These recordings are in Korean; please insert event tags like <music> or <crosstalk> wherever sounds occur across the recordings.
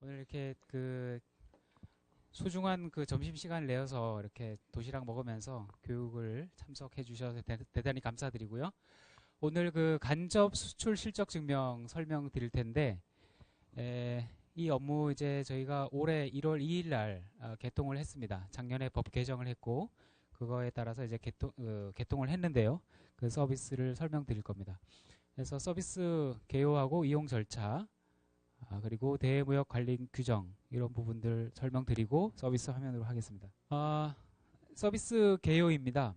오늘 이렇게 그 소중한 그 점심 시간을 내어서 이렇게 도시락 먹으면서 교육을 참석해 주셔서 대, 단히 감사드리고요. 오늘 그 간접 수출 실적 증명 설명 드릴 텐데 에, 이 업무 이제 저희가 올해 1월 2일 날 어, 개통을 했습니다. 작년에 법 개정을 했고 그거에 따라서 이제 개통, 어, 개통을 했는데요. 그 서비스를 설명드릴 겁니다. 그래서 서비스 개요하고 이용 절차 아, 그리고 대무역 관리 규정 이런 부분들 설명드리고 서비스 화면으로 하겠습니다. 아, 서비스 개요입니다.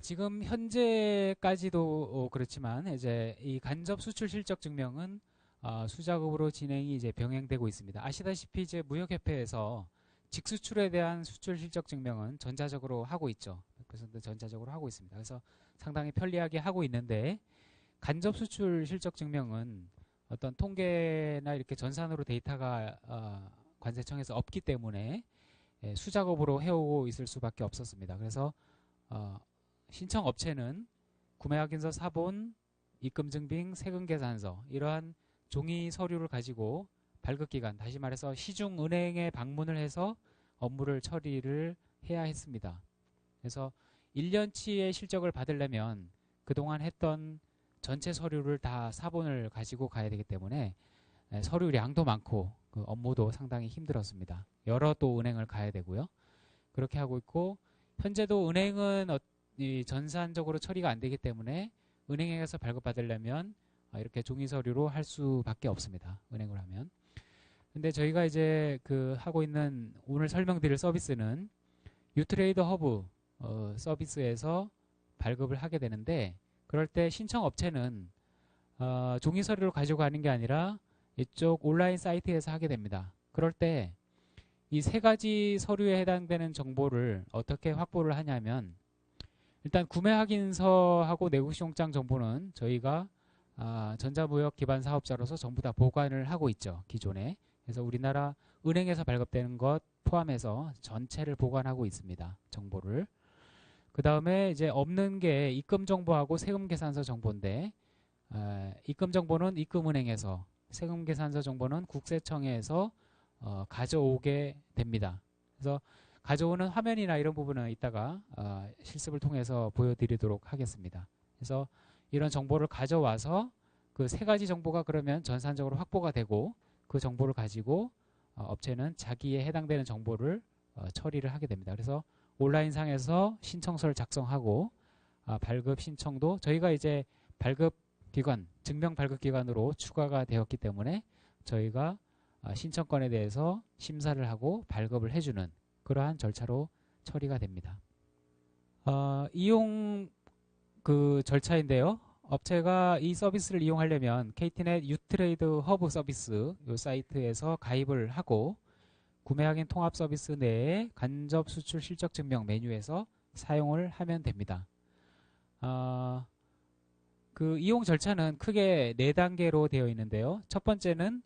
지금 현재까지도 어, 그렇지만 이제 이 간접 수출 실적 증명은 어, 수작업으로 진행이 이제 병행되고 있습니다. 아시다시피 이제 무역협회에서 직수출에 대한 수출 실적 증명은 전자적으로 하고 있죠. 100% 전자적으로 하고 있습니다. 그래서 상당히 편리하게 하고 있는데 간접 수출 실적 증명은 어떤 통계나 이렇게 전산으로 데이터가 어, 관세청에서 없기 때문에 예, 수작업으로 해오고 있을 수밖에 없었습니다. 그래서 어, 신청 업체는 구매 확인서 사본, 입금 증빙, 세금 계산서 이러한 종이 서류를 가지고 발급 기간 다시 말해서 시중 은행에 방문을 해서 업무를 처리를 해야 했습니다. 그래서 1년치의 실적을 받으려면 그동안 했던 전체 서류를 다 사본을 가지고 가야 되기 때문에 예, 서류량도 많고 그 업무도 상당히 힘들었습니다. 여러 또 은행을 가야 되고요. 그렇게 하고 있고 현재도 은행은 어, 전산적으로 처리가 안 되기 때문에 은행에 가서 발급받으려면 아, 이렇게 종이 서류로 할 수밖에 없습니다. 은행을 하면. 근데 저희가 이제 그 하고 있는 오늘 설명드릴 서비스는 유트레이더 허브 어, 서비스에서 발급을 하게 되는데 그럴 때 신청 업체는 어, 종이 서류를 가지고 가는 게 아니라 이쪽 온라인 사이트에서 하게 됩니다. 그럴 때 이 세 가지 서류에 해당되는 정보를 어떻게 확보를 하냐면 일단 구매 확인서하고 내국 시용장 정보는 저희가 아, 전자무역 기반 사업자로서 전부 다 보관을 하고 있죠. 기존에. 그래서 우리나라 은행에서 발급되는 것 포함해서 전체를 보관하고 있습니다. 정보를. 그 다음에 이제 없는 게 입금 정보하고 세금 계산서 정보인데 어, 입금 정보는 입금은행에서 세금 계산서 정보는 국세청에서 어, 가져오게 됩니다. 그래서 가져오는 화면이나 이런 부분은 이따가 어, 실습을 통해서 보여드리도록 하겠습니다. 그래서 이런 정보를 가져와서 그 세 가지 정보가 그러면 전산적으로 확보가 되고 그 정보를 가지고 어, 업체는 자기에 해당되는 정보를 어, 처리를 하게 됩니다. 그래서 온라인상에서 신청서를 작성하고 아, 발급 신청도 저희가 이제 발급 기관, 증명 발급 기관으로 추가가 되었기 때문에 저희가 아, 신청건에 대해서 심사를 하고 발급을 해주는 그러한 절차로 처리가 됩니다. 어, 이용 그 절차인데요. 업체가 이 서비스를 이용하려면 KTnet 유트레이드 허브 서비스 이 사이트에서 가입을 하고 구매 확인 통합 서비스 내에 간접 수출 실적 증명 메뉴에서 사용을 하면 됩니다. 어, 그 이용 절차는 크게 네 단계로 되어 있는데요. 첫 번째는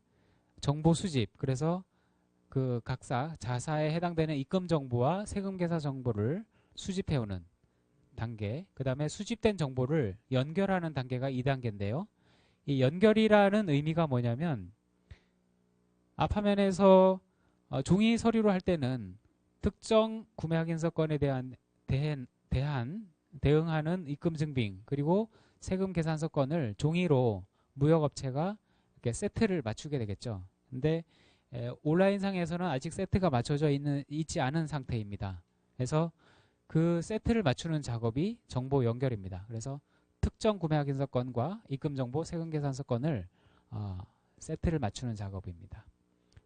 정보 수집. 그래서 그 각사 자사에 해당되는 입금 정보와 세금 계사 정보를 수집해 오는 단계. 그 다음에 수집된 정보를 연결하는 단계가 2단계인데요. 이 연결이라는 의미가 뭐냐면 앞 화면에서 어, 종이 서류로 할 때는 특정 구매 확인서 건에 대한 대한, 대한 대응하는 입금 증빙 그리고 세금 계산서 건을 종이로 무역업체가 이렇게 세트를 맞추게 되겠죠. 근데 에, 온라인상에서는 아직 세트가 맞춰져 있는 있지 않은 상태입니다. 그래서 그 세트를 맞추는 작업이 정보 연결입니다. 그래서 특정 구매 확인서 건과 입금 정보 세금 계산서 건을 어, 세트를 맞추는 작업입니다.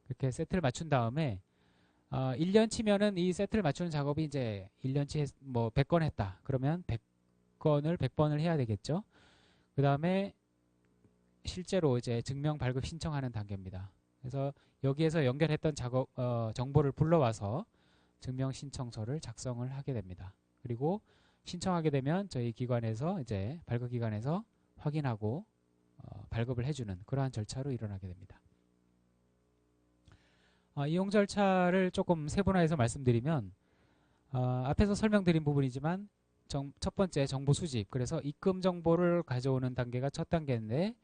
이렇게 세트를 맞춘 다음에 어, 1년 치면은 이 세트를 맞추는 작업이 이제 1년치 뭐 100건 했다. 그러면 100건을 100번을 해야 되겠죠. 그 다음에 실제로 이제 증명 발급 신청하는 단계입니다. 그래서 여기에서 연결했던 작업 어, 정보를 불러와서 증명 신청서를 작성을 하게 됩니다. 그리고 신청하게 되면 저희 기관에서 이제 발급 기관에서 확인하고 어, 발급을 해주는 그러한 절차로 일어나게 됩니다. 어, 이용 절차를 조금 세분화해서 말씀드리면 어, 앞에서 설명드린 부분이지만 정, 첫 번째 정보 수집 그래서 입금 정보를 가져오는 단계가 첫 단계인데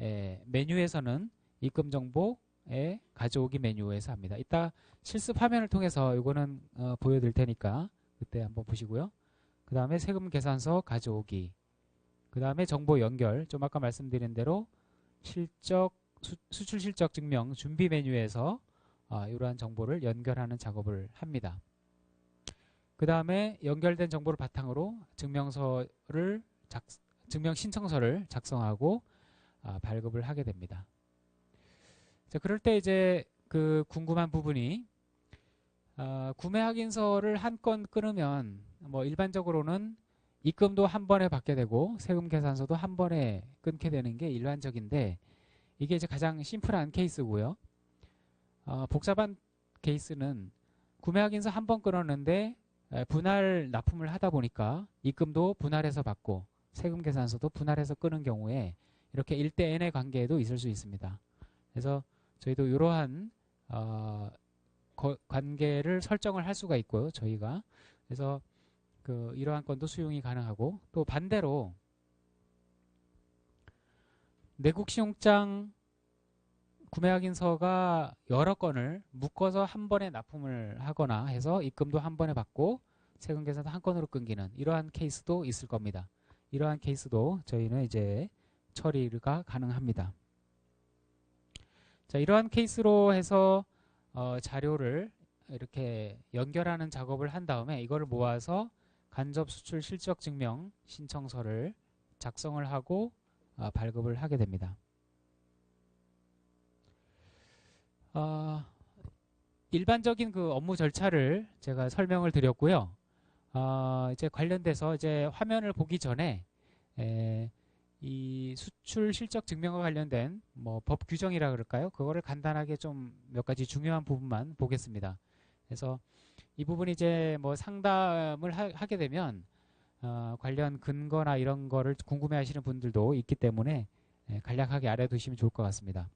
에, 메뉴에서는 입금 정보 증명의 가져오기 메뉴에서 합니다. 이따 실습 화면을 통해서 이거는 어, 보여드릴 테니까 그때 한번 보시고요. 그 다음에 세금 계산서 가져오기. 그 다음에 정보 연결. 좀 아까 말씀드린 대로 실적 수, 출 실적 증명 준비 메뉴에서 어, 이러한 정보를 연결하는 작업을 합니다. 그 다음에 연결된 정보를 바탕으로 증명서를 작, 증명 신청서를 작성하고 아, 발급을 하게 됩니다. 자, 그럴 때 이제 그 궁금한 부분이 아, 구매 확인서를 한 건 끊으면 뭐 일반적으로는 입금도 한 번에 받게 되고 세금 계산서도 한 번에 끊게 되는 게 일반적인데 이게 이제 가장 심플한 케이스고요. 어, 복잡한 케이스는 구매 확인서 한 번 끊었는데 분할 납품을 하다 보니까 입금도 분할해서 받고 세금 계산서도 분할해서 끊은 경우에 이렇게 1대 n의 관계도 있을 수 있습니다. 그래서 저희도 이러한 어, 관계를 설정을 할 수가 있고요. 저희가 그래서 그 이러한 건도 수용이 가능하고 또 반대로 내국 신용장 구매 확인서가 여러 건을 묶어서 한 번에 납품을 하거나 해서 입금도 한 번에 받고 세금 계산도 한 건으로 끊기는 이러한 케이스도 있을 겁니다. 이러한 케이스도 저희는 이제 처리가 가능합니다. 자, 이러한 케이스로 해서 어, 자료를 이렇게 연결하는 작업을 한 다음에 이걸 모아서 간접 수출 실적 증명 신청서를 작성을 하고 어, 발급을 하게 됩니다. 어, 일반적인 그 업무 절차를 제가 설명을 드렸고요. 어, 이제 관련돼서 이제 화면을 보기 전에 에, 이 수출 실적 증명과 관련된 뭐 법 규정이라 그럴까요? 그거를 간단하게 좀 몇 가지 중요한 부분만 보겠습니다. 그래서 이 부분이 이제 뭐 상담을 하, 게 되면 어, 관련 근거나 이런 거를 궁금해 하시는 분들도 있기 때문에 예, 간략하게 알아두시면 좋을 것 같습니다.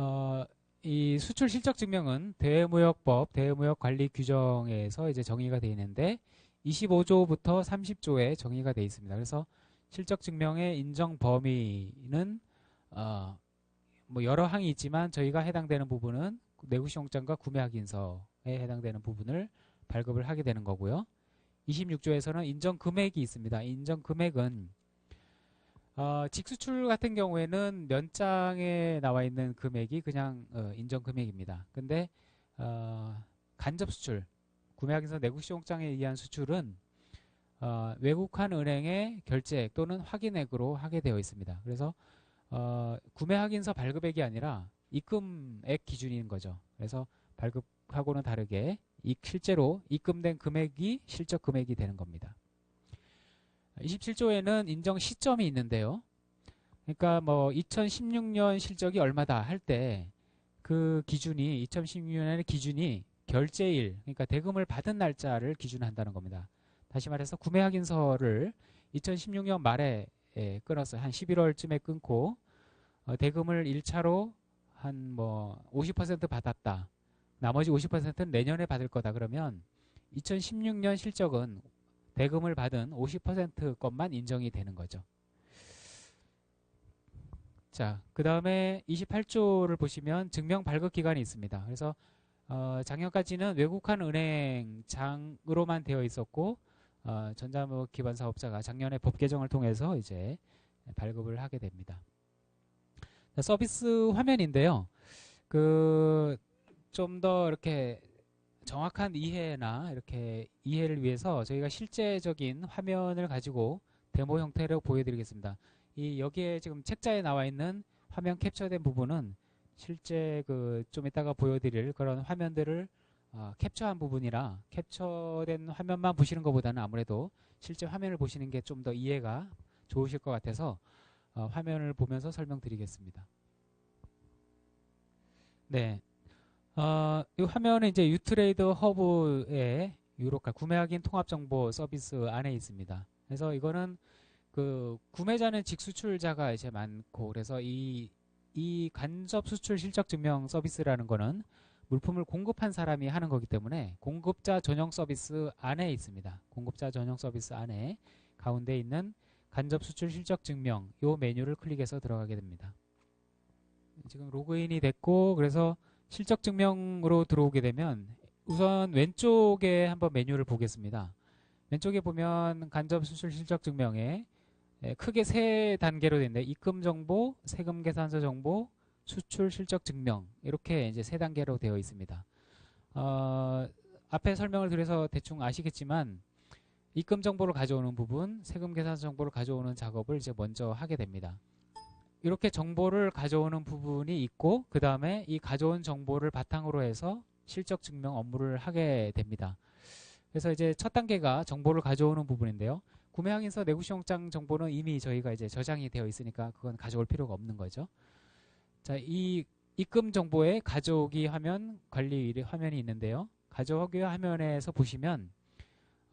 어, 이 수출 실적 증명은 대무역법 대무역 관리 규정에서 이제 정의가 되어 있는데 25조부터 30조에 정의가 되어 있습니다. 그래서 실적 증명의 인정 범위는 어, 뭐 여러 항이 있지만 저희가 해당되는 부분은 내구시용장과 구매 확인서에 해당되는 부분을 발급을 하게 되는 거고요. 26조에서는 인정 금액이 있습니다. 인정 금액은 어, 직수출 같은 경우에는 면장에 나와 있는 금액이 그냥 어, 인정 금액입니다. 근데 어, 간접 수출, 구매하기서 내국시용장에 의한 수출은 어, 외국한 은행의 결제액 또는 확인액으로 하게 되어 있습니다. 그래서 어, 구매 확인서 발급액이 아니라 입금액 기준인 거죠. 그래서 발급하고는 다르게 이, 실제로 입금된 금액이 실적 금액이 되는 겁니다. 27조에는 인정 시점이 있는데요. 그러니까 뭐 2016년 실적이 얼마다 할 때 그 기준이 2016년의 기준이 결제일 그러니까 대금을 받은 날짜를 기준한다는 겁니다. 다시 말해서 구매 확인서를 2016년 말에 예, 끊었어요. 한 11월쯤에 끊고 어, 대금을 1차로 한 뭐 50% 받았다. 나머지 50%는 내년에 받을 거다. 그러면 2016년 실적은 대금을 받은 50% 것만 인정이 되는 거죠. 자, 그 다음에 28조를 보시면 증명 발급 기간이 있습니다. 그래서 어, 작년까지는 외국한 은행 장으로만 되어 있었고 어, 전자무역 기반 사업자가 작년에 법 개정을 통해서 이제 발급을 하게 됩니다. 자, 서비스 화면인데요. 그 좀 더 이렇게 정확한 이해나 이렇게 이해를 위해서 저희가 실제적인 화면을 가지고 데모 형태로 보여드리겠습니다. 이 여기에 지금 책자에 나와 있는 화면 캡처된 부분은 실제 그 좀 이따가 보여드릴 그런 화면들을 어, 캡처한 부분이라 캡처된 화면만 보시는 것보다는 아무래도 실제 화면을 보시는 게 좀 더 이해가 좋으실 것 같아서 어, 화면을 보면서 설명드리겠습니다. 네, 어, 이 화면은 이제 유트레이드 허브의 유로카 구매 확인 통합 정보 서비스 안에 있습니다. 그래서 이거는 그 구매자는 직수출자가 이제 많고 그래서 이, 이 간접 수출 실적 증명 서비스라는 거는 물품을 공급한 사람이 하는 거기 때문에 공급자 전용 서비스 안에 있습니다. 공급자 전용 서비스 안에 가운데 있는 간접 수출 실적 증명 요 메뉴를 클릭해서 들어가게 됩니다. 지금 로그인이 됐고 그래서 실적 증명으로 들어오게 되면 우선 왼쪽에 한번 메뉴를 보겠습니다. 왼쪽에 보면 간접 수출 실적 증명에 예, 크게 세 단계로 되는데 입금 정보, 세금 계산서 정보, 수출 실적 증명 이렇게 이제 세 단계로 되어 있습니다. 어, 앞에 설명을 드려서 대충 아시겠지만 입금 정보를 가져오는 부분, 세금 계산서 정보를 가져오는 작업을 이제 먼저 하게 됩니다. 이렇게 정보를 가져오는 부분이 있고 그 다음에 이 가져온 정보를 바탕으로 해서 실적 증명 업무를 하게 됩니다. 그래서 이제 첫 단계가 정보를 가져오는 부분인데요. 구매 확인서 내구시영장 정보는 이미 저희가 이제 저장이 되어 있으니까 그건 가져올 필요가 없는 거죠. 자, 이 입금 정보의 가져오기 화면 관리 화면이 있는데요. 가져오기 화면에서 보시면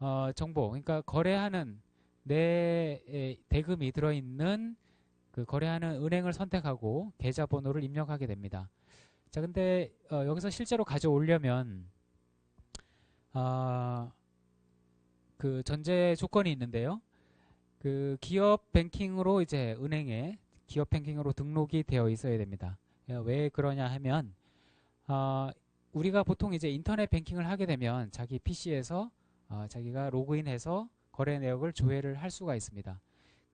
어, 정보, 그러니까 거래하는 내 대금이 들어있는 그 거래하는 은행을 선택하고 계좌번호를 입력하게 됩니다. 자, 근데 어, 여기서 실제로 가져오려면 어, 그 전제 조건이 있는데요. 그 기업 뱅킹으로 이제 은행에 기업 뱅킹으로 등록이 되어 있어야 됩니다. 예, 왜 그러냐 하면 어, 우리가 보통 이제 인터넷 뱅킹을 하게 되면 자기 PC에서 어, 자기가 로그인해서 거래 내역을 조회를 할 수가 있습니다.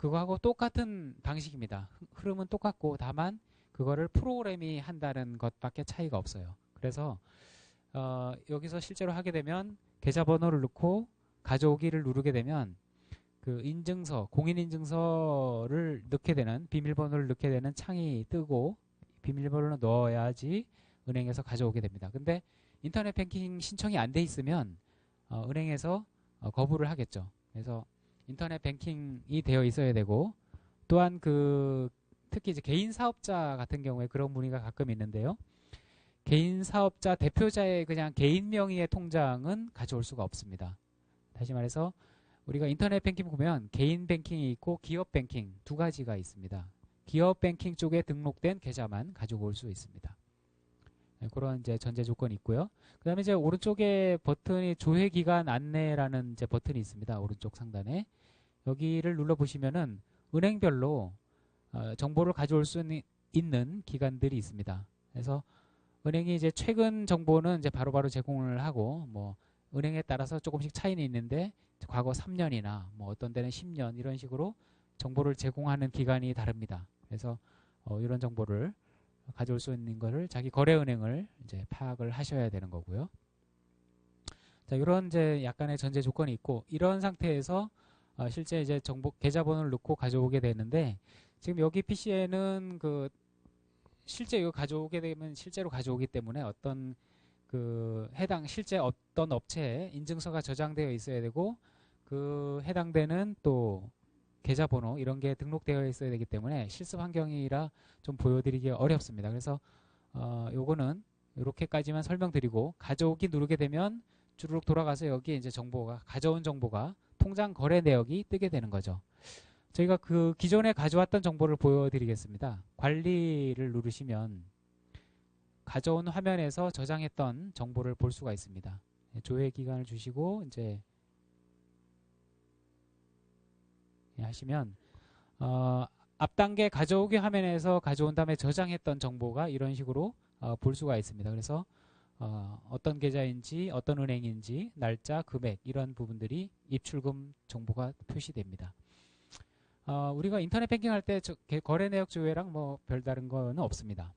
그거하고 똑같은 방식입니다. 흐름은 똑같고 다만 그거를 프로그램이 한다는 것밖에 차이가 없어요. 그래서 어, 여기서 실제로 하게 되면 계좌번호를 넣고 가져오기를 누르게 되면 그 인증서, 공인인증서를 넣게 되는 비밀번호를 넣게 되는 창이 뜨고 비밀번호를 넣어야지 은행에서 가져오게 됩니다. 근데 인터넷 뱅킹 신청이 안 돼 있으면 어, 은행에서 어, 거부를 하겠죠. 그래서 인터넷 뱅킹이 되어 있어야 되고 또한 그 특히 이제 개인 사업자 같은 경우에 그런 문의가 가끔 있는데요. 개인 사업자 대표자의 그냥 개인 명의의 통장은 가져올 수가 없습니다. 다시 말해서 우리가 인터넷 뱅킹 보면 개인 뱅킹이 있고 기업 뱅킹 두 가지가 있습니다. 기업 뱅킹 쪽에 등록된 계좌만 가지고 올 수 있습니다. 네, 그런 이제 전제 조건이 있고요. 그 다음에 이제 오른쪽에 버튼이 조회 기간 안내라는 이제 버튼이 있습니다. 오른쪽 상단에. 여기를 눌러보시면은 은행별로 어, 정보를 가져올 수 있는 기간들이 있습니다. 그래서 은행이 이제 최근 정보는 이제 바로바로 바로 제공을 하고 뭐 은행에 따라서 조금씩 차이는 있는데 과거 3년이나 뭐 어떤 데는 10년 이런 식으로 정보를 제공하는 기간이 다릅니다. 그래서 어, 이런 정보를 가져올 수 있는 것을 자기 거래은행을 이제 파악을 하셔야 되는 거고요. 자, 이런 이제 약간의 전제 조건이 있고 이런 상태에서 어, 실제 이제 정보 계좌번호를 넣고 가져오게 되는데 지금 여기 PC에는 그 실제 이거 가져오게 되면 실제로 가져오기 때문에 어떤 그 해당 실제 어떤 업체에 인증서가 저장되어 있어야 되고 그 해당되는 또 계좌번호 이런 게 등록되어 있어야 되기 때문에 실습 환경이라 좀 보여드리기 어렵습니다. 그래서 어 요거는 이렇게까지만 설명드리고 가져오기 누르게 되면 주르륵 돌아가서 여기에 이제 정보가 가져온 정보가 통장 거래 내역이 뜨게 되는 거죠. 저희가 그 기존에 가져왔던 정보를 보여드리겠습니다. 관리를 누르시면 가져온 화면에서 저장했던 정보를 볼 수가 있습니다. 네, 조회 기간을 주시고 이제 하시면 어, 앞 단계 가져오기 화면에서 가져온 다음에 저장했던 정보가 이런 식으로 어, 볼 수가 있습니다. 그래서 어, 어떤 계좌인지 어떤 은행인지 날짜 금액 이런 부분들이 입출금 정보가 표시됩니다. 어, 우리가 인터넷 뱅킹 할 때 거래 내역 조회랑 뭐 별다른 거는 없습니다.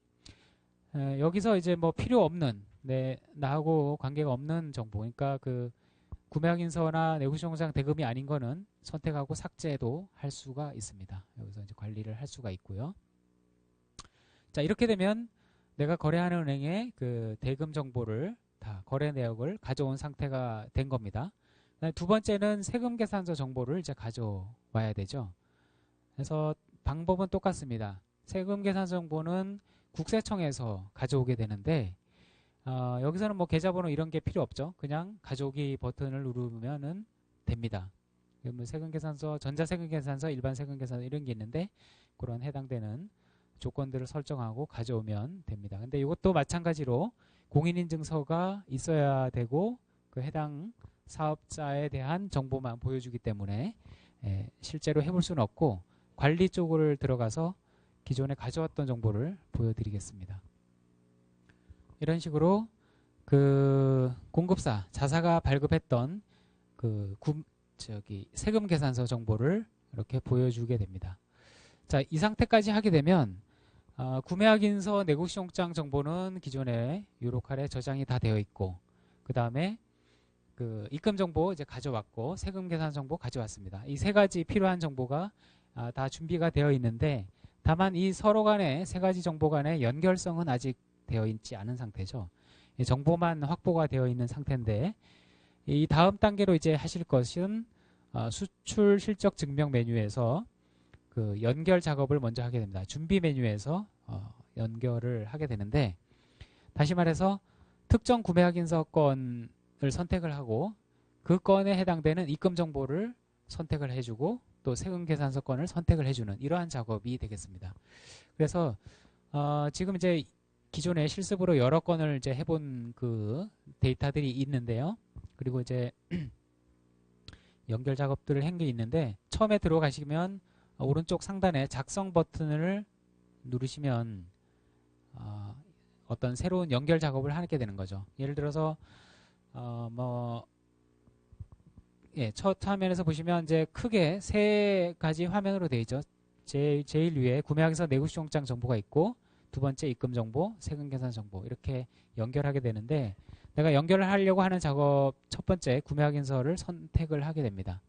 에, 여기서 이제 뭐 필요 없는 네, 나하고 관계가 없는 정보 그러니까 그 구매 확인서나 내구시공장 대금이 아닌 거는 선택하고 삭제도 할 수가 있습니다. 여기서 이제 관리를 할 수가 있고요. 자 이렇게 되면 내가 거래하는 은행의 그 대금 정보를 다 거래 내역을 가져온 상태가 된 겁니다. 두 번째는 세금 계산서 정보를 이제 가져와야 되죠. 그래서 방법은 똑같습니다. 세금 계산서 정보는 국세청에서 가져오게 되는데 어, 여기서는 뭐 계좌번호 이런 게 필요 없죠. 그냥 가져오기 버튼을 누르면은 됩니다. 뭐 세금 계산서, 전자세금 계산서, 일반 세금 계산서 이런 게 있는데 그런 해당되는 조건들을 설정하고 가져오면 됩니다. 근데 이것도 마찬가지로 공인인증서가 있어야 되고 그 해당 사업자에 대한 정보만 보여주기 때문에 예, 실제로 해볼 수는 없고 관리 쪽을 들어가서 기존에 가져왔던 정보를 보여드리겠습니다. 이런 식으로 그 공급사 자사가 발급했던 그 구, 저기 세금 계산서 정보를 이렇게 보여주게 됩니다. 자, 이 상태까지 하게 되면 어, 구매 확인서 내국시용장 정보는 기존에 유로칼에 저장이 다 되어 있고 그 다음에 그 입금 정보 이제 가져왔고 세금 계산 정보 가져왔습니다. 이 세 가지 필요한 정보가 아, 다 준비가 되어 있는데 다만 이 서로 간의 세 가지 정보 간의 연결성은 아직 되어 있지 않은 상태죠. 이 정보만 확보가 되어 있는 상태인데 이 다음 단계로 이제 하실 것은 어, 수출 실적 증명 메뉴에서 그 연결 작업을 먼저 하게 됩니다. 준비 메뉴에서 어, 연결을 하게 되는데 다시 말해서 특정 구매 확인서 건을 선택을 하고 그 건에 해당되는 입금 정보를 선택을 해주고 또 세금 계산서 건을 선택을 해주는 이러한 작업이 되겠습니다. 그래서 어, 지금 이제 기존에 실습으로 여러 건을 이제 해본 그 데이터들이 있는데요. 그리고 이제 <clears throat> 연결 작업들을 한 게 있는데 처음에 들어가시면 오른쪽 상단에 작성 버튼을 누르시면 어, 어떤 새로운 연결 작업을 하게 되는 거죠. 예를 들어서 어, 뭐 예, 첫 화면에서 보시면 이제 크게 세 가지 화면으로 되어 있죠. 제일, 제일 위에 구매하기서 내구 시용장 정보가 있고 두 번째 입금 정보, 세금 계산 정보 이렇게 연결하게 되는데 내가 연결을 하려고 하는 작업 첫 번째 구매 확인서를 선택을 하게 됩니다.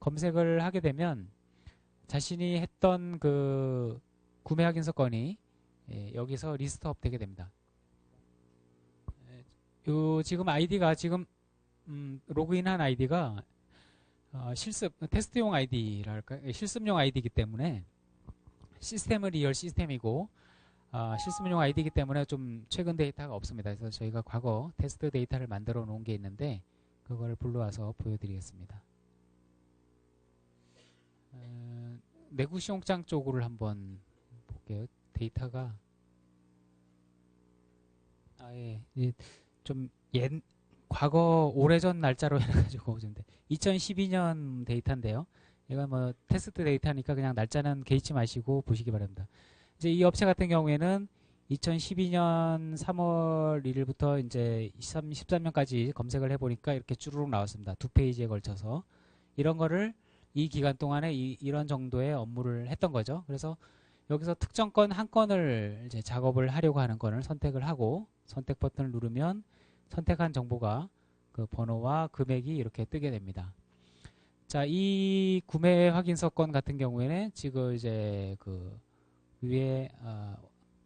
검색을 하게 되면 자신이 했던 그 구매 확인서 건이 예, 여기서 리스트업 되게 됩니다. 예, 요 지금 아이디가 지금 음, 로그인한 아이디가 어, 실습 테스트용 아이디랄까 예, 실습용 아이디이기 때문에 시스템은 리얼 시스템이고 어, 실습용 아이디이기 때문에 좀 최근 데이터가 없습니다. 그래서 저희가 과거 테스트 데이터를 만들어 놓은 게 있는데 그걸 불러와서 보여드리겠습니다. 어, 내구 시용장 쪽으로 한번 볼게요. 데이터가 아예 좀 옛, 과거 오래전 날짜로 해가지고 오는데 2012년 데이터인데요. 이건 뭐 테스트 데이터니까 그냥 날짜는 개의치 마시고 보시기 바랍니다. 이제 이 업체 같은 경우에는 2012년 3월 1일부터 이제 23, 13년까지 검색을 해보니까 이렇게 쭈루룩 나왔습니다. 두 페이지에 걸쳐서 이런 거를 이 기간 동안에 이, 이런 정도의 업무를 했던 거죠. 그래서 여기서 특정 건 한 건을 이제 작업을 하려고 하는 건을 선택을 하고 선택 버튼을 누르면 선택한 정보가 그 번호와 금액이 이렇게 뜨게 됩니다. 자, 이 구매 확인서 건 같은 경우에는 지금 이제 그 위에 어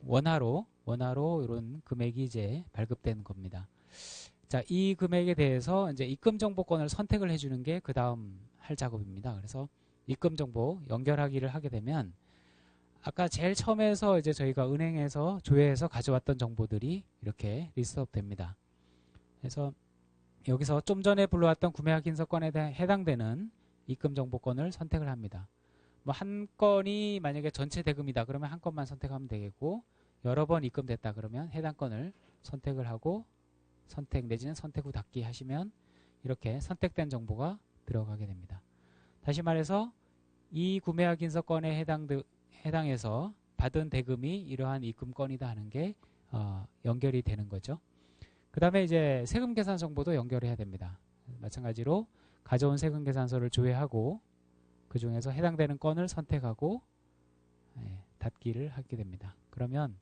원화로 원화로 이런 금액이 이제 발급된 겁니다. 자, 이 금액에 대해서 이제 입금 정보권을 선택을 해주는 게 그 다음 할 작업입니다. 그래서 입금 정보 연결하기를 하게 되면 아까 제일 처음에서 이제 저희가 은행에서 조회해서 가져왔던 정보들이 이렇게 리스트업 됩니다. 그래서 여기서 좀 전에 불러왔던 구매 확인서 건에 해당되는 입금 정보권을 선택을 합니다. 뭐 한 건이 만약에 전체 대금이다 그러면 한 건만 선택하면 되겠고 여러 번 입금됐다 그러면 해당 건을 선택을 하고 선택 내지는 선택 후 닫기 하시면 이렇게 선택된 정보가 들어가게 됩니다. 다시 말해서 이 구매 확인서 건에 해당 해당해서 받은 대금이 이러한 입금건이다 하는 게 어, 연결이 되는 거죠. 그 다음에 이제 세금 계산 정보도 연결해야 됩니다. 마찬가지로 가져온 세금 계산서를 조회하고 그 중에서 해당되는 건을 선택하고 예, 닫기를 하게 됩니다. 그러면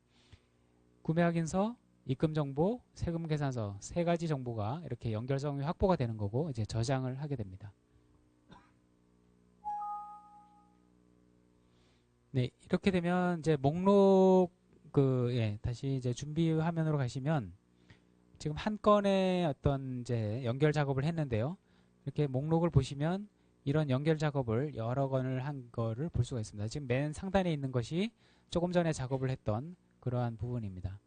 구매 확인서, 입금 정보, 세금 계산서 세 가지 정보가 이렇게 연결성이 확보가 되는 거고 이제 저장을 하게 됩니다. 네, 이렇게 되면 이제 목록 그 예, 다시 이제 준비 화면으로 가시면 지금 한 건의 어떤 이제 연결 작업을 했는데요. 이렇게 목록을 보시면 이런 연결 작업을 여러 건을 한 거를 볼 수가 있습니다. 지금 맨 상단에 있는 것이 조금 전에 작업을 했던 그러한 부분입니다.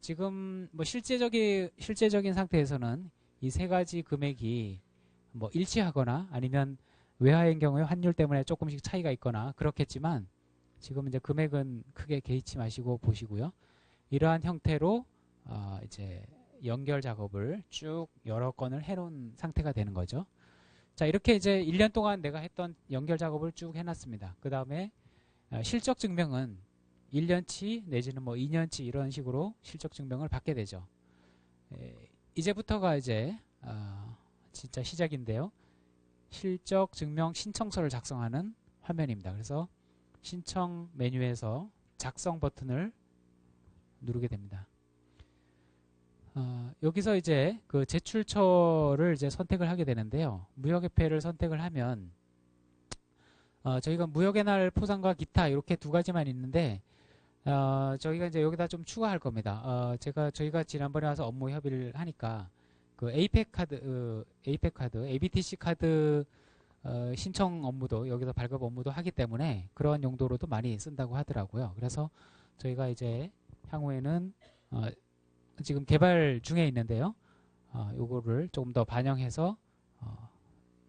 지금 뭐 실제적인 실제적인 상태에서는 이 세 가지 금액이 뭐 일치하거나 아니면 외화인 경우에 환율 때문에 조금씩 차이가 있거나 그렇겠지만 지금 이제 금액은 크게 개의치 마시고 보시고요. 이러한 형태로 어 이제 연결 작업을 쭉 여러 건을 해놓은 상태가 되는 거죠. 자 이렇게 이제 1년 동안 내가 했던 연결 작업을 쭉 해놨습니다. 그 다음에 어 실적 증명은 1년치 내지는 뭐 2년치 이런 식으로 실적 증명을 받게 되죠. 에, 이제부터가 이제 어, 진짜 시작인데요. 실적 증명 신청서를 작성하는 화면입니다. 그래서 신청 메뉴에서 작성 버튼을 누르게 됩니다. 어, 여기서 이제 그 제출처를 이제 선택을 하게 되는데요. 무역협회를 선택을 하면 어, 저희가 무역의 날 포상과 기타 이렇게 두 가지만 있는데 어, 저희가 이제 여기다 좀 추가할 겁니다. 어, 제가 저희가 지난번에 와서 업무 협의를 하니까 그 에이펙 카드, 어, 에이펙 카드, ABTC 카드 어, 신청 업무도 여기서 발급 업무도 하기 때문에 그러한 용도로도 많이 쓴다고 하더라고요. 그래서 저희가 이제 향후에는 어, 지금 개발 중에 있는데요. 어, 요거를 조금 더 반영해서 어,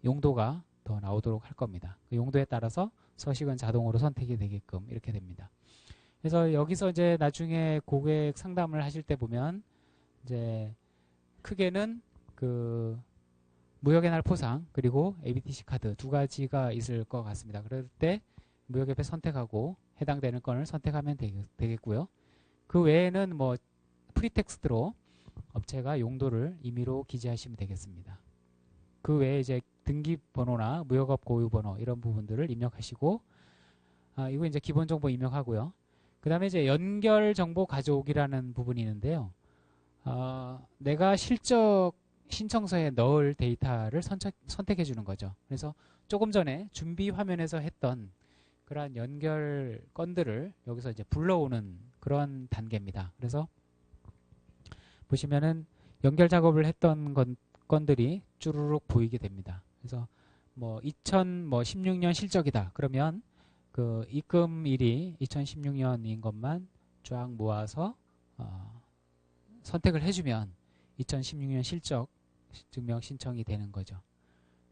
용도가 더 나오도록 할 겁니다. 그 용도에 따라서 서식은 자동으로 선택이 되게끔 이렇게 됩니다. 그래서 여기서 이제 나중에 고객 상담을 하실 때 보면 이제 크게는 그 무역의 날 포상 그리고 ABTC 카드 두 가지가 있을 것 같습니다. 그럴 때 무역협회 선택하고 해당되는 건을 선택하면 되겠고요. 그 외에는 뭐 프리텍스트로 업체가 용도를 임의로 기재하시면 되겠습니다. 그 외에 이제 등기번호나 무역업 고유번호 이런 부분들을 입력하시고 아, 이거 이제 기본 정보 입력하고요. 그 다음에 이제 연결 정보 가져오기라는 부분이 있는데요. 어, 내가 실적 신청서에 넣을 데이터를 선착, 선택해 주는 거죠. 그래서 조금 전에 준비 화면에서 했던 그러한 연결 건들을 여기서 이제 불러오는 그런 단계입니다. 그래서 보시면은 연결 작업을 했던 건, 건들이 쭈루룩 보이게 됩니다. 그래서 뭐 2016년 실적이다. 그러면 그 입금일이 2016년인 것만 쫙 모아서 어, 선택을 해주면 2016년 실적 증명 신청이 되는 거죠.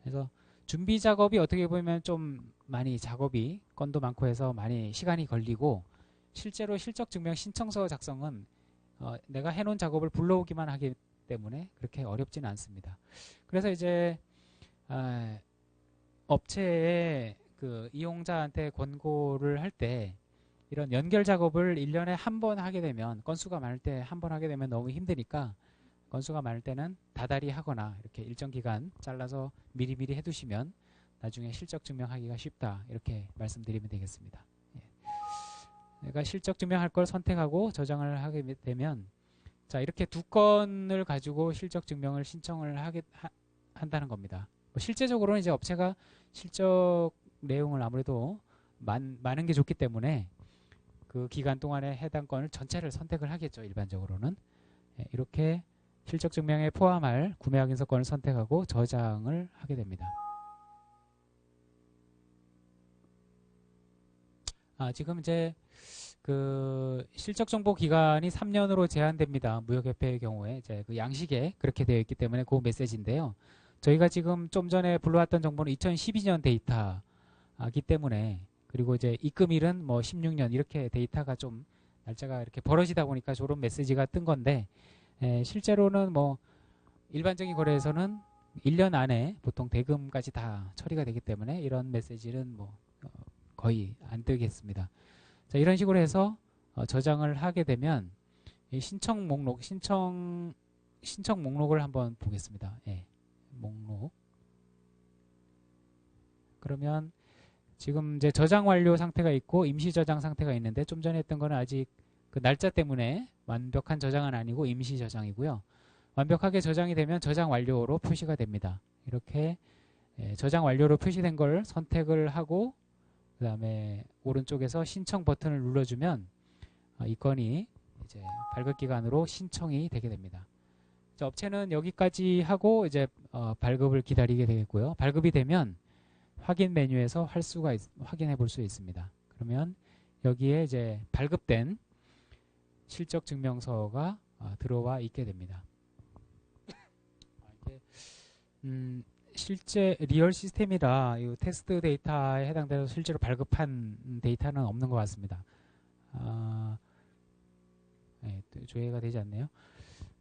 그래서 준비 작업이 어떻게 보면 좀 많이 작업이 건도 많고 해서 많이 시간이 걸리고 실제로 실적 증명 신청서 작성은 어, 내가 해놓은 작업을 불러오기만 하기 때문에 그렇게 어렵지는 않습니다. 그래서 이제 아, 업체에 그 이용자한테 권고를 할 때 이런 연결 작업을 1년에 한 번 하게 되면 건수가 많을 때 한 번 하게 되면 너무 힘드니까 건수가 많을 때는 다달이 하거나 이렇게 일정 기간 잘라서 미리미리 해두시면 나중에 실적 증명하기가 쉽다 이렇게 말씀드리면 되겠습니다. 예. 내가 실적 증명할 걸 선택하고 저장을 하게 되면 자 이렇게 두 건을 가지고 실적 증명을 신청을 하게 하, 한다는 겁니다. 뭐 실제적으로는 이제 업체가 실적 내용을 아무래도 많, 많은 게 좋기 때문에 그 기간 동안에 해당 건을 전체를 선택을 하겠죠 일반적으로는 예, 이렇게 실적 증명에 포함할 구매 확인서 건을 선택하고 저장을 하게 됩니다. 아, 지금 이제 그 실적 정보 기간이 3년으로 제한됩니다. 무역협회의 경우에 이제 그 양식에 그렇게 되어 있기 때문에 그 메시지인데요. 저희가 지금 좀 전에 불러왔던 정보는 2012년 데이터이기 때문에 그리고 이제 입금일은 뭐 16년 이렇게 데이터가 좀 날짜가 이렇게 벌어지다 보니까 저런 메시지가 뜬 건데 에, 예, 실제로는 뭐 일반적인 거래에서는 1년 안에 보통 대금까지 다 처리가 되기 때문에 이런 메시지는 뭐 어, 거의 안 뜨겠습니다. 자, 이런 식으로 해서 어, 저장을 하게 되면 이 신청 목록 신청 신청 목록을 한번 보겠습니다. 예, 목록 그러면 지금 이제 저장 완료 상태가 있고 임시 저장 상태가 있는데 좀 전에 했던 거는 아직 그 날짜 때문에 완벽한 저장은 아니고 임시 저장이고요. 완벽하게 저장이 되면 저장 완료로 표시가 됩니다. 이렇게 예, 저장 완료로 표시된 걸 선택을 하고 그 다음에 오른쪽에서 신청 버튼을 눌러주면 어, 이 건이 이제 발급 기간으로 신청이 되게 됩니다. 업체는 여기까지 하고 이제 어, 발급을 기다리게 되겠고요. 발급이 되면 확인 메뉴에서 할 수가 있, 확인해 볼 수 있습니다. 그러면 여기에 이제 발급된 실적 증명서가 아, 들어와 있게 됩니다. 아, 음, 실제 리얼 시스템이라 이 테스트 데이터에 해당돼서 실제로 발급한 데이터는 없는 것 같습니다. 아, 네, 조회가 되지 않네요.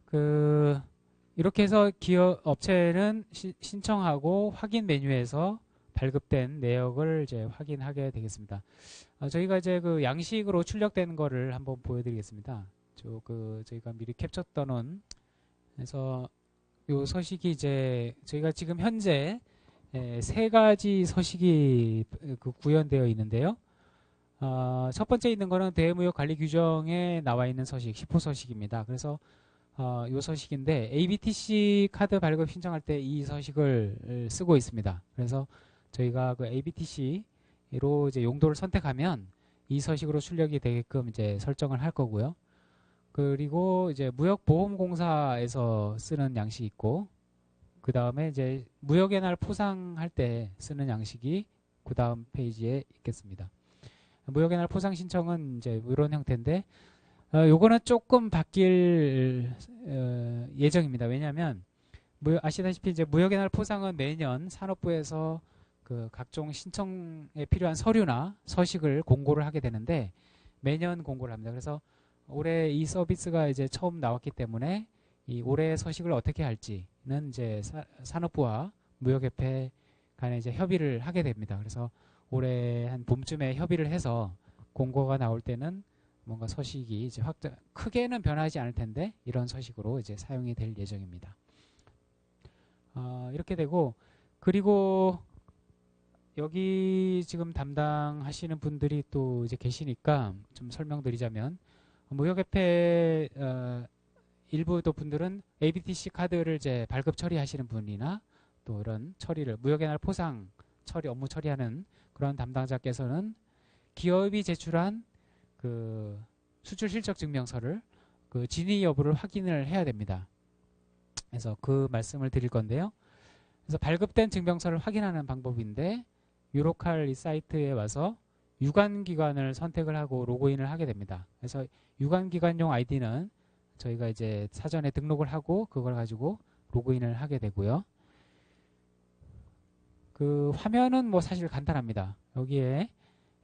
그 이렇게 해서 기업 업체는 시, 신청하고 확인 메뉴에서 발급된 내역을 이제 확인하게 되겠습니다. 어, 저희가 이제 그 양식으로 출력된 거를 한번 보여드리겠습니다. 저 그 저희가 미리 캡처 떠놓은 그래서 요 서식이 이제 저희가 지금 현재 에, 세 가지 서식이 그 구현되어 있는데요. 어, 첫 번째 있는 거는 대무역 관리 규정에 나와 있는 서식, 10호 서식입니다. 그래서 어, 요 서식인데 ABTC 카드 발급 신청할 때 이 서식을 쓰고 있습니다. 그래서 저희가 그 ABTC로 이제 용도를 선택하면 이 서식으로 출력이 되게끔 이제 설정을 할 거고요. 그리고 이제 무역보험공사에서 쓰는 양식이 있고 그 다음에 이제 무역의 날 포상할 때 쓰는 양식이 그 다음 페이지에 있겠습니다. 무역의 날 포상 신청은 이제 이런 형태인데 어, 요거는 조금 바뀔 어, 예정입니다. 왜냐하면 무, 아시다시피 이제 무역의 날 포상은 매년 산업부에서 그 각종 신청에 필요한 서류나 서식을 공고를 하게 되는데 매년 공고를 합니다. 그래서 올해 이 서비스가 이제 처음 나왔기 때문에 이 올해 서식을 어떻게 할지는 이제 사, 산업부와 무역협회 간에 이제 협의를 하게 됩니다. 그래서 올해 한 봄쯤에 협의를 해서 공고가 나올 때는 뭔가 서식이 이제 확장 크게는 변하지 않을 텐데 이런 서식으로 이제 사용이 될 예정입니다. 어, 이렇게 되고 그리고 여기 지금 담당하시는 분들이 또 이제 계시니까 좀 설명드리자면 무역협회 어, 일부 또 분들은 ABTC 카드를 이제 발급 처리하시는 분이나 또 이런 처리를 무역의 날 포상 처리 업무 처리하는 그런 담당자께서는 기업이 제출한 그 수출 실적 증명서를 그 진위 여부를 확인을 해야 됩니다. 그래서 그 말씀을 드릴 건데요. 그래서 발급된 증명서를 확인하는 방법인데 유로칼 이 사이트에 와서 유관기관을 선택을 하고 로그인을 하게 됩니다. 그래서 유관기관용 아이디는 저희가 이제 사전에 등록을 하고 그걸 가지고 로그인을 하게 되고요. 그 화면은 뭐 사실 간단합니다. 여기에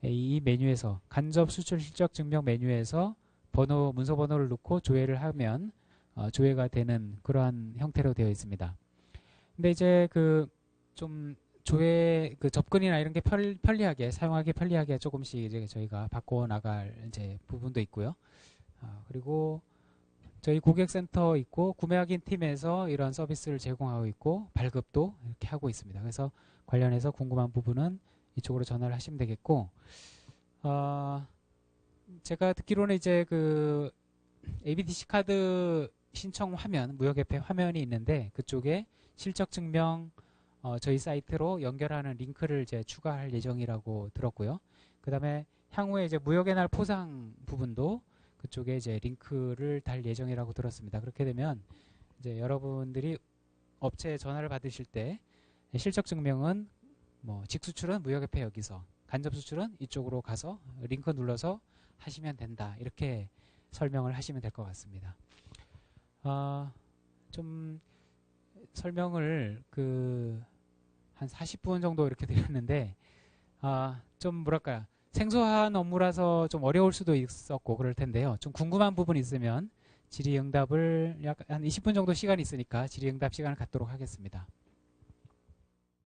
이 메뉴에서 간접 수출 실적 증명 메뉴에서 번호 문서 번호를 넣고 조회를 하면 어, 조회가 되는 그러한 형태로 되어 있습니다. 근데 이제 그 좀 조회 그 접근이나 이런 게 편, 편리하게 사용하기 편리하게 조금씩 이제 저희가 바꿔 나갈 이제 부분도 있고요. 어, 그리고 저희 고객센터 있고 구매 확인 팀에서 이런 서비스를 제공하고 있고 발급도 이렇게 하고 있습니다. 그래서 관련해서 궁금한 부분은 이쪽으로 전화를 하시면 되겠고 어, 제가 듣기로는 이제 그 ABDC 카드 신청 화면 무역협회 화면이 있는데 그쪽에 실적 증명 어, 저희 사이트로 연결하는 링크를 이제 추가할 예정이라고 들었고요. 그 다음에 향후에 이제 무역의 날 포상 부분도 그쪽에 이제 링크를 달 예정이라고 들었습니다. 그렇게 되면 이제 여러분들이 업체에 전화를 받으실 때 실적 증명은 뭐 직수출은 무역협회 여기서 간접 수출은 이쪽으로 가서 링크 눌러서 하시면 된다 이렇게 설명을 하시면 될 것 같습니다. 어, 좀 설명을 그 한 40분 정도 이렇게 드렸는데 아, 좀 뭐랄까요 생소한 업무라서 좀 어려울 수도 있었고 그럴 텐데요. 좀 궁금한 부분 있으면 질의응답을 약 한 20분 정도 시간이 있으니까 질의응답 시간을 갖도록 하겠습니다.